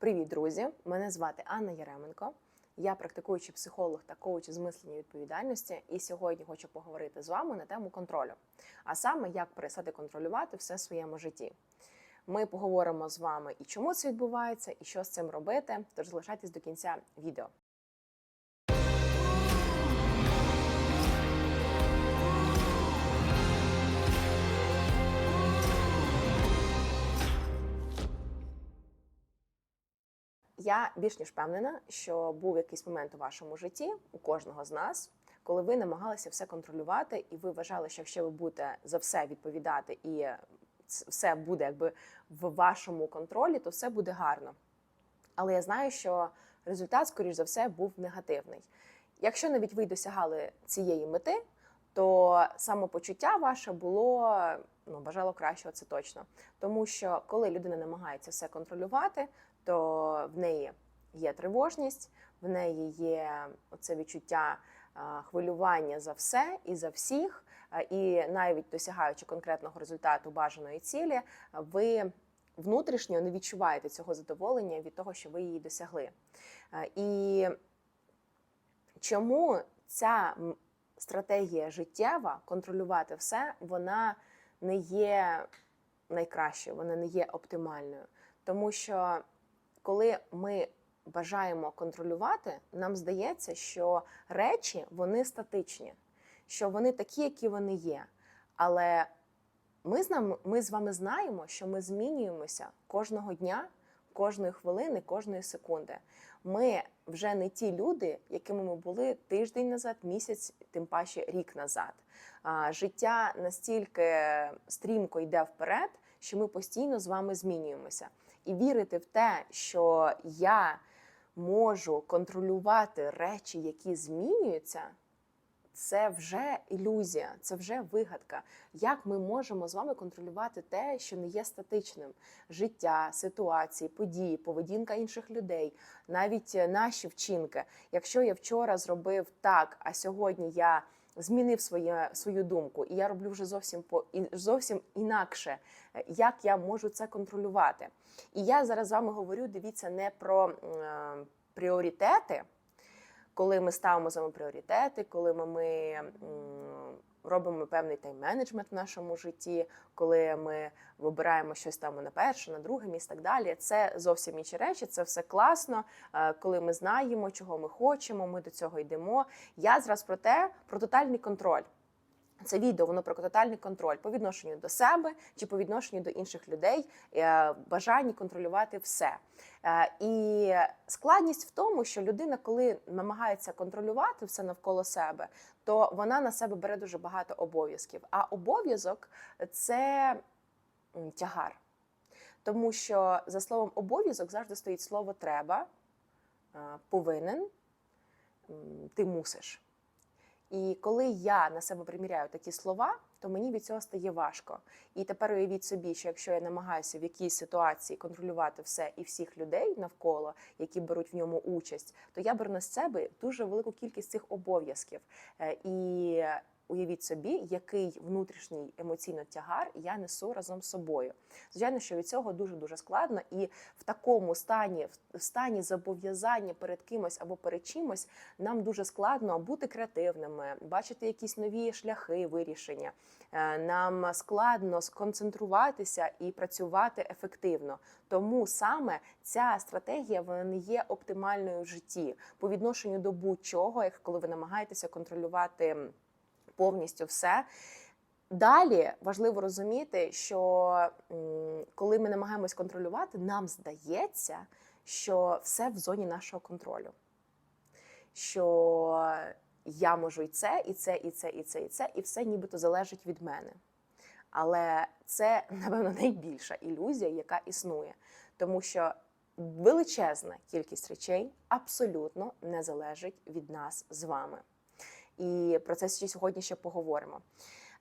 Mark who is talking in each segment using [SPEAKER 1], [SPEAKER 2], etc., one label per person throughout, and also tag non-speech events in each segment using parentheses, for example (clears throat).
[SPEAKER 1] Привіт, друзі! Мене звати Анна Яременко. Я практикуючий психолог та коуч з мислення відповідальності. І сьогодні хочу поговорити з вами на тему контролю, а саме як перестати контролювати все в своєму житті. Ми поговоримо з вами і чому це відбувається, і що з цим робити. Тож залишайтесь до кінця відео. Я більш ніж впевнена, що був якийсь момент у вашому житті, у кожного з нас, коли ви намагалися все контролювати, і ви вважали, що якщо ви будете за все відповідати, і все буде якби в вашому контролі, то все буде гарно. Але я знаю, що результат, скоріш за все, був негативний. Якщо навіть ви досягали цієї мети, то самопочуття ваше було ну, бажало кращого, це точно. Тому що коли людина намагається все контролювати, то в неї є тривожність, в неї є це відчуття хвилювання за все і за всіх. І навіть досягаючи конкретного результату бажаної цілі, ви внутрішньо не відчуваєте цього задоволення від того, що ви її досягли. І чому ця стратегія життєва контролювати все, вона не є найкращою, вона не є оптимальною. Тому що коли ми бажаємо контролювати, нам здається, що речі вони статичні, що вони такі, які вони є. Але ми з, нами, ми з вами знаємо, що ми змінюємося кожного дня, кожної хвилини, кожної секунди. Ми вже не ті люди, якими ми були тиждень назад, місяць, тим паче рік назад. Життя настільки стрімко йде вперед, що ми постійно з вами змінюємося. І вірити в те, що я можу контролювати речі, які змінюються, це вже ілюзія, це вже вигадка. Як ми можемо з вами контролювати те, що не є статичним? Життя, ситуації, події, поведінка інших людей, навіть е, наші вчинки. Якщо я вчора зробив так, а сьогодні я змінив своє, свою думку, і я роблю вже зовсім по зовсім інакше, е, як я можу це контролювати? І я зараз з вами говорю: дивіться, не про е, пріоритети коли ми ставимо з вами пріоритети, коли ми, ми робимо певний тайм-менеджмент в нашому житті, коли ми вибираємо щось там на перше, на друге місце, так далі. Це зовсім інші речі, це все класно. е, Коли ми знаємо, чого ми хочемо, ми до цього йдемо. Я зараз про те, про тотальний контроль. Це відео воно про тотальний контроль по відношенню до себе чи по відношенню до інших людей, е, бажанні контролювати все. Е, І складність в тому, що людина, коли намагається контролювати все навколо себе, то вона на себе бере дуже багато обов'язків. А обов'язок це тягар. Тому що за словом обов'язок завжди стоїть слово треба, е, повинен, ти мусиш. І коли я на себе приміряю такі слова, то мені від цього стає важко. І тепер уявіть собі, що якщо я намагаюся в якійсь ситуації контролювати все і всіх людей навколо, які беруть в ньому участь, то я беру на себе дуже велику кількість цих обов'язків. Е, І уявіть собі, який внутрішній емоційно тягар я несу разом з собою. Звичайно, що від цього дуже дуже складно, і в такому стані, в стані зобов'язання перед кимось або перед чимось, нам дуже складно бути креативними, бачити якісь нові шляхи вирішення. Е, Нам складно сконцентруватися і працювати ефективно. Тому саме ця стратегія вона не є оптимальною в житті по відношенню до будь-чого, як коли ви намагаєтеся контролювати повністю все. Далі важливо розуміти, що коли ми намагаємось контролювати, нам здається, що все в зоні нашого контролю. Що я можу і це, і це, і це, і це, і це, і все нібито залежить від мене. Але це, (laughs) напевно, найбільша ілюзія, яка існує, тому що величезна кількість речей абсолютно не залежить від нас з вами. І про це сьогодні ще поговоримо.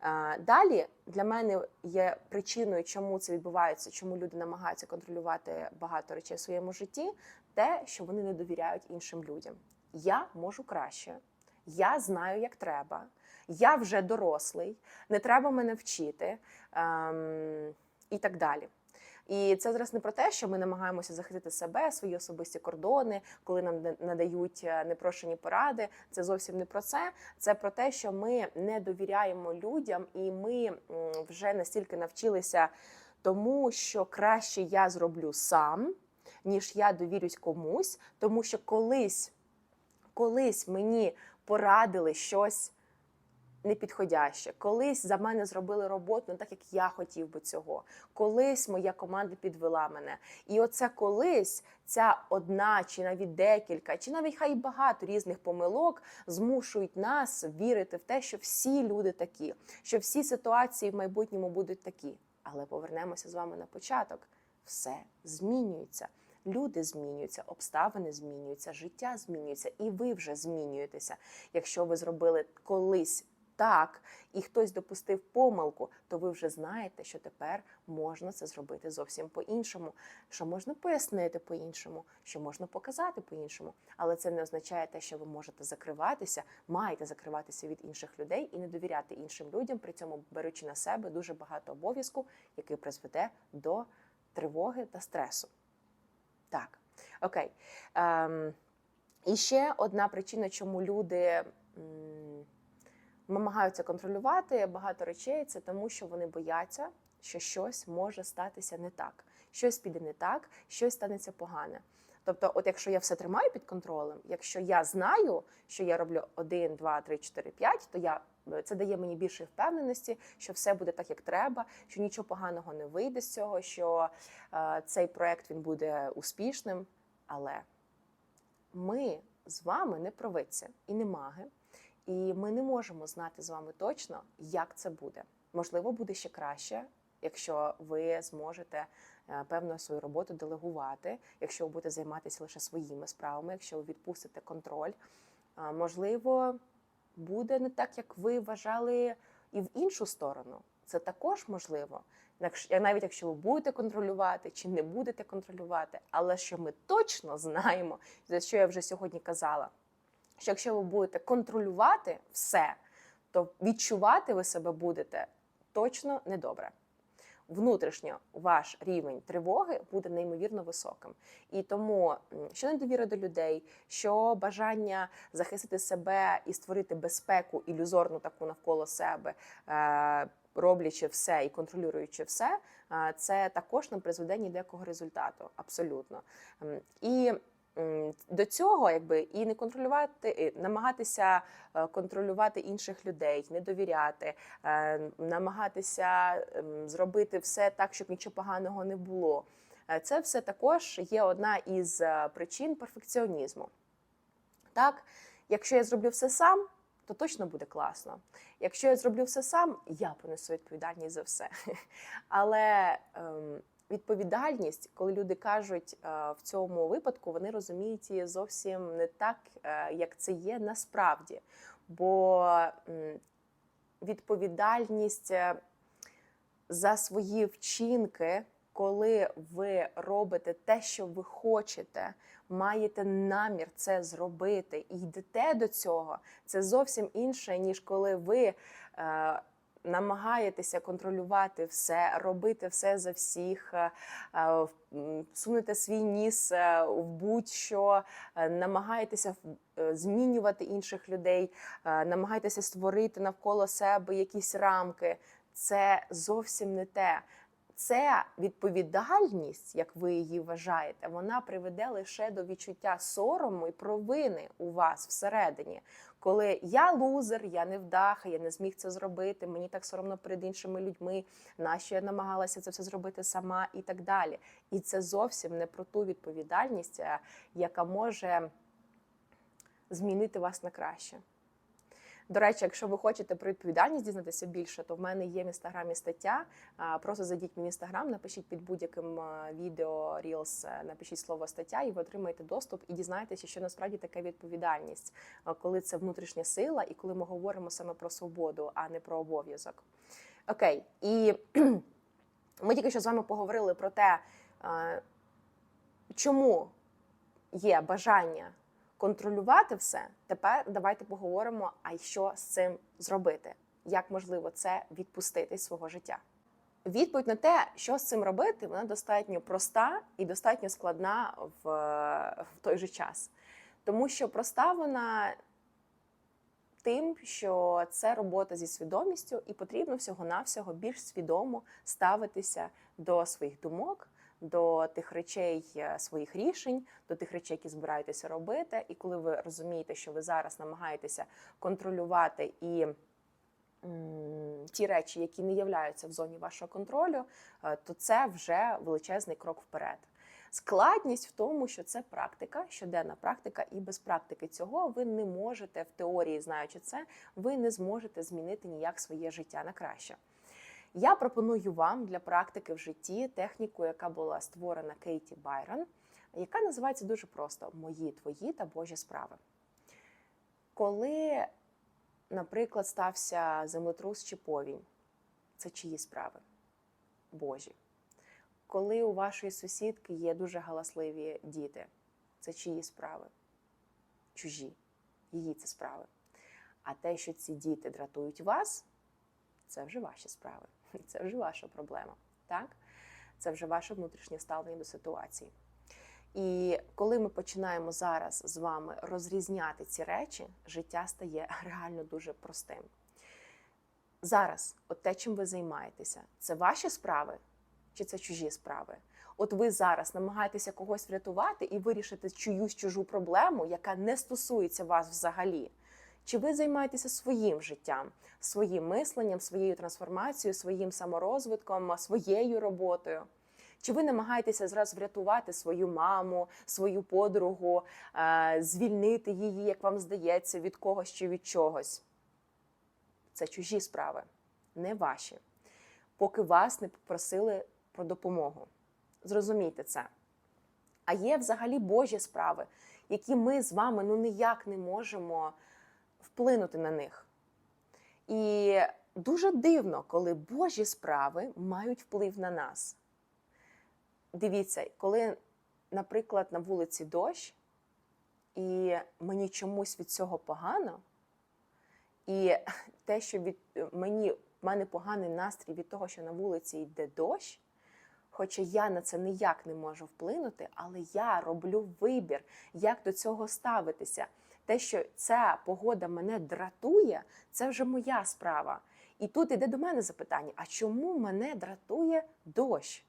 [SPEAKER 1] Е, Далі для мене є причиною, чому це відбувається, чому люди намагаються контролювати багато речей в своєму житті, те, що вони не довіряють іншим людям. Я можу краще, я знаю, як треба, я вже дорослий, не треба мене вчити ем, і так далі. І це зараз не про те, що ми намагаємося захистити себе, свої особисті кордони, коли нам на- надають е, непрошені поради. Це зовсім не про це. Це про те, що ми не довіряємо людям, і ми вже настільки навчилися тому, що краще я зроблю сам, ніж я довірюсь комусь, тому що колись, колись мені порадили щось непідходяще. Колись за мене зробили роботу не так, як я хотів би цього. Колись моя команда підвела мене. І оце колись ця одна, чи навіть декілька, чи навіть хай багато різних помилок змушують нас вірити в те, що всі люди такі, що всі ситуації в майбутньому будуть такі. Але повернемося з вами на початок. Все змінюється. Люди змінюються, обставини змінюються, життя змінюється, і ви вже змінюєтеся. Якщо ви зробили колись так, і хтось допустив помилку, то ви вже знаєте, що тепер можна це зробити зовсім по-іншому, що можна пояснити по-іншому, що можна показати по-іншому. Але це не означає те, що ви можете закриватися, маєте закриватися від інших людей і не довіряти іншим людям, при цьому беручи на себе дуже багато обов'язку, який призведе до тривоги та стресу. Так, окей. Ем, і ще одна причина, чому люди намагаються контролювати багато речей, це тому, що вони бояться, що щось може статися не так, щось піде не так, щось станеться погане. Тобто, от якщо я все тримаю під контролем, якщо я знаю, що я роблю 1, 2, 3, 4, 5, то я це дає мені більше впевненості, що все буде так, як треба, що нічого поганого не вийде з цього, що е, цей проект він буде успішним. Але ми з вами не провидці і не маги, і ми не можемо знати з вами точно, як це буде. Можливо, буде ще краще, якщо ви зможете е, певно свою роботу делегувати, якщо ви будете займатися лише своїми справами, якщо ви відпустите контроль. Можливо, буде не так, як ви вважали, і в іншу сторону. Це також можливо. Навіть якщо ви будете контролювати чи не будете контролювати, але що ми точно знаємо, за що я вже сьогодні казала, що якщо ви будете контролювати все, то відчувати ви себе будете точно недобре. Внутрішньо ваш рівень тривоги буде неймовірно високим. І тому що недовіра до людей, що бажання захистити себе і створити безпеку ілюзорну таку навколо себе, е, роблячи все і контролюючи все, е, це також не призведе ні до якого результату. Абсолютно. І до цього, якби і не контролювати, і намагатися е, контролювати інших людей, не довіряти, е, намагатися ем, зробити все так, щоб нічого поганого не було. Е, Це все також є одна із причин перфекціонізму. Так, якщо я зроблю все сам, то точно буде класно. Якщо я зроблю все сам, я понесу відповідальність за все. (laughs) Але ем, відповідальність, коли люди кажуть е, в цьому випадку, вони розуміють її зовсім не так, е, як це є насправді. Бо відповідальність е, за свої вчинки, коли ви робите те, що ви хочете, маєте намір це зробити і йдете до цього, це зовсім інше, ніж коли ви. Намагаєтеся контролювати все, робити все за всіх, е, е, сунете свій ніс е, в будь-що, намагаєтеся змінювати інших людей, намагаєтеся створити навколо себе якісь рамки. Це зовсім не те. Це відповідальність, як ви її вважаєте, вона приведе лише до відчуття сорому і провини у вас всередині. Коли я лузер, я невдаха, я не зміг це зробити, мені так соромно перед іншими людьми, нащо я намагалася це все зробити сама і так далі. І це зовсім не про ту відповідальність, е, яка може змінити вас на краще. До речі, якщо ви хочете про відповідальність дізнатися більше, то в мене є в інстаграмі стаття. Просто зайдіть в інстаграм, напишіть під будь-яким відео Reels, е, напишіть слово стаття, і ви отримаєте доступ і дізнаєтеся, що насправді таке відповідальність, коли це внутрішня сила, і коли ми говоримо саме про свободу, а не про обов'язок. Окей, і (clears throat) ми тільки що з вами поговорили про те, чому є бажання контролювати все. Тепер давайте поговоримо, а що з цим зробити, як можливо це відпустити з свого життя. відповідь на те, що з цим робити, вона достатньо проста і достатньо складна в, в той же час. Тому що проста вона тим, що це робота зі свідомістю, і потрібно всього-навсього більш свідомо ставитися до своїх думок, до тих речей, е, своїх рішень, до тих речей, які збираєтеся робити. І коли ви розумієте, що ви зараз намагаєтеся контролювати і ті речі, які не являються в зоні вашого контролю, е, то це вже величезний крок вперед. Складність в тому, що це практика, щоденна практика, і без практики цього ви не можете в теорії, знаючи це, ви не зможете змінити ніяк своє життя на краще. Я пропоную вам для практики в житті техніку, яка була створена Кейті Байрон, яка називається дуже просто Мої, твої та Божі справи. Коли, наприклад, стався землетрус чи повінь, це чиї справи? Божі. Коли у вашої сусідки є дуже галасливі діти, це чиї справи? Чужі, її це справи. А те, що ці діти дратують вас, це вже ваші справи, (laughs) це вже ваша проблема. Так? Це вже ваше внутрішнє ставлення до ситуації. І коли ми починаємо зараз з вами розрізняти ці речі, життя стає (laughs) реально дуже простим. Зараз, от те, чим ви займаєтеся, це ваші справи чи це чужі справи? От ви зараз намагаєтеся когось врятувати і вирішити чиюсь чужу проблему, яка не стосується вас взагалі. Чи ви займаєтеся своїм життям, своїм мисленням, своєю трансформацією, своїм саморозвитком, своєю роботою? Чи ви намагаєтеся зразу врятувати свою маму, свою подругу, е, звільнити її, як вам здається, від когось чи від чогось? Це чужі справи, не ваші. Поки вас не попросили про допомогу. Зрозумійте це. А є взагалі Божі справи, які ми з вами ну ніяк не можемо вплинути на них. І дуже дивно, коли Божі справи мають вплив на нас. Дивіться, коли, наприклад, на вулиці дощ, і мені чомусь від цього погано, і те, що від мені в мене поганий настрій від того, що на вулиці йде дощ, хоча я на це ніяк не можу вплинути, але я роблю вибір, як до цього ставитися. Те, що ця погода мене дратує, це вже моя справа. І тут іде до мене запитання: а чому мене дратує дощ?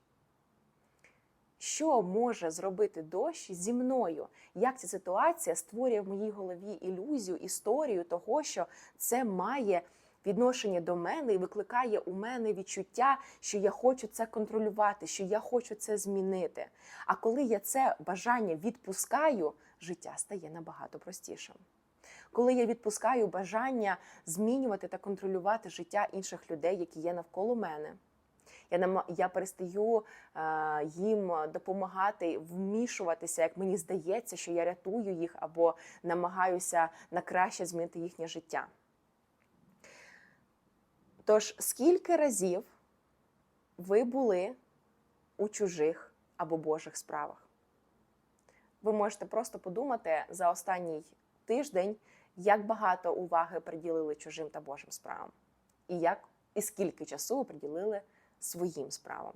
[SPEAKER 1] Що може зробити дощ зі мною? Як ця ситуація створює в моїй голові ілюзію, історію того, що це має відношення до мене і викликає у мене відчуття, що я хочу це контролювати, що я хочу це змінити. А коли я це бажання відпускаю, життя стає набагато простішим. Коли я відпускаю бажання змінювати та контролювати життя інших людей, які є навколо мене. Я нам я перестаю е, їм допомагати вмішуватися, як мені здається, що я рятую їх або намагаюся на краще змінити їхнє життя. Тож, скільки разів ви були у чужих або Божих справах? Ви можете просто подумати за останній тиждень, як багато уваги приділили чужим та Божим справам, і як і скільки часу ви приділили своїм справам.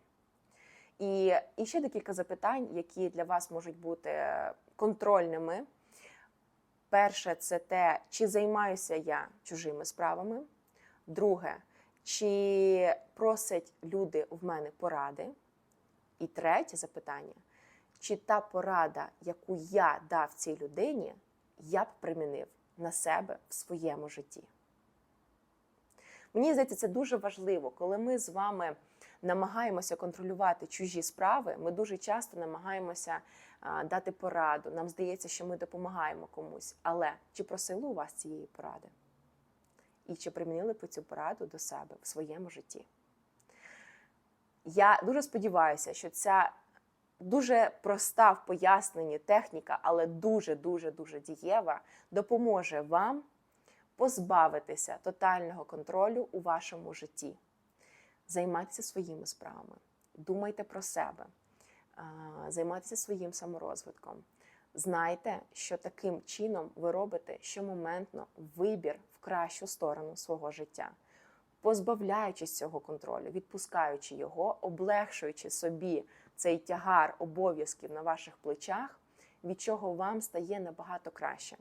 [SPEAKER 1] І, і ще декілька запитань, які для вас можуть бути контрольними. Перше, це те, чи займаюся я чужими справами. Друге, чи просять люди в мене поради? І третє запитання: чи та порада, яку я дав цій людині, я б примінив на себе в своєму житті? Мені здається, це дуже важливо, коли ми з вами намагаємося контролювати чужі справи, ми дуже часто намагаємося дати пораду. Нам здається, що ми допомагаємо комусь. Але чи просили у вас цієї поради? І чи примінили б цю пораду до себе в своєму житті? Я дуже сподіваюся, що ця дуже проста в поясненні техніка, але дуже-дуже дуже дієва, допоможе вам позбавитися тотального контролю у вашому житті. Займайтеся своїми справами, думайте про себе, займайтеся своїм саморозвитком. Знайте, що таким чином ви робите щомоментно вибір в кращу сторону свого життя. позбавляючись цього контролю, відпускаючи його, облегшуючи собі цей тягар обов'язків на ваших плечах, від чого вам стає набагато краще.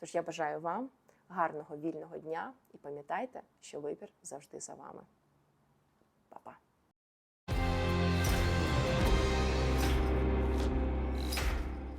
[SPEAKER 1] Тож я бажаю вам гарного вільного дня і пам'ятайте, що вибір завжди за вами. Па-па!